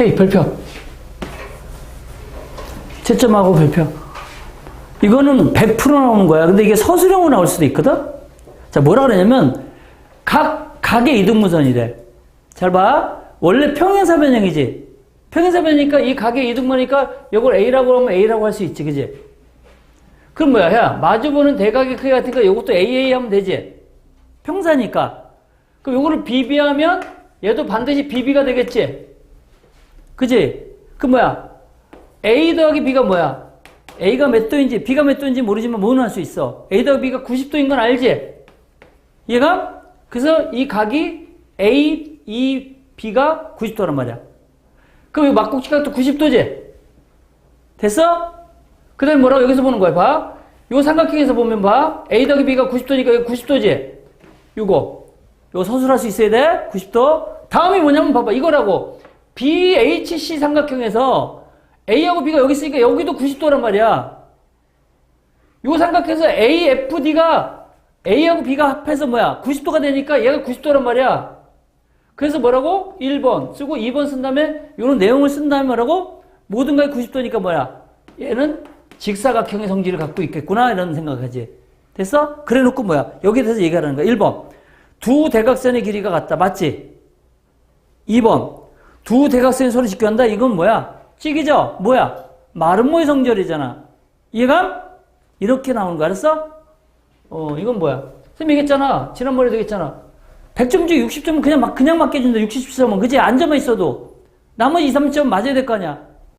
헤이, 별표. 채점하고 별표. 이거는 100% 나오는 거야. 근데 이게 서술형으로 나올 수도 있거든? 자, 뭐라 그러냐면, 각, 각의 이등분선이래. 잘 봐. 원래 평행사 변형이지. 평행사 변형이니까 이 각의 이등분이니까 이걸 A라고 하면 A라고 할 수 있지. 그지? 그럼 뭐야? 야, 마주보는 대각의 크기 같으니까 이것도 AA 하면 되지. 평사니까. 그럼 요거를 BB 하면 얘도 반드시 BB가 되겠지. 그지? 그 뭐야? A 더하기 B가 뭐야? A가 몇 도인지 B가 몇 도인지 모르지만 뭐는 할 수 있어. A 더하기 B가 90도인 건 알지? 얘가? 그래서 이 각이 A, E, B가 90도란 말이야. 그럼 이 막국지 각도 90도지? 됐어? 그 다음에 뭐라고 여기서 보는 거야? 봐. 요 삼각형에서 보면 봐. A 더하기 B가 90도니까 여기 90도지? 요거. 요거 서술할 수 있어야 돼? 90도. 다음이 뭐냐면 봐봐. 이거라고. BHC 삼각형에서 A하고 B가 여기 있으니까 여기도 90도란 말이야. 요 삼각형에서 AFD가 A하고 B가 합해서 뭐야? 90도가 되니까 얘가 90도란 말이야. 그래서 뭐라고? 1번 쓰고 2번 쓴 다음에 요런 내용을 쓴 다음에 뭐라고? 모든 가에 90도니까 뭐야? 얘는 직사각형의 성질을 갖고 있겠구나 이런 생각하지. 됐어? 그래 놓고 뭐야? 여기에 대해서 얘기하라는 거야. 1번. 두 대각선의 길이가 같다. 맞지? 2번. 두 대각선이 서로 직교한다. 이건 뭐야? 찍이죠? 뭐야? 마름모의 성질이잖아. 이해감? 이렇게 나오는 거 알았어? 어, 이건 뭐야? 선생님 얘기했잖아. 지난번에도 얘기했잖아. 100점 중에 60점은 그냥 막, 그냥 맞게 준다. 60점은. 그지? 앉아만 있어도. 나머지 2, 3점 맞아야 될 거 아니야.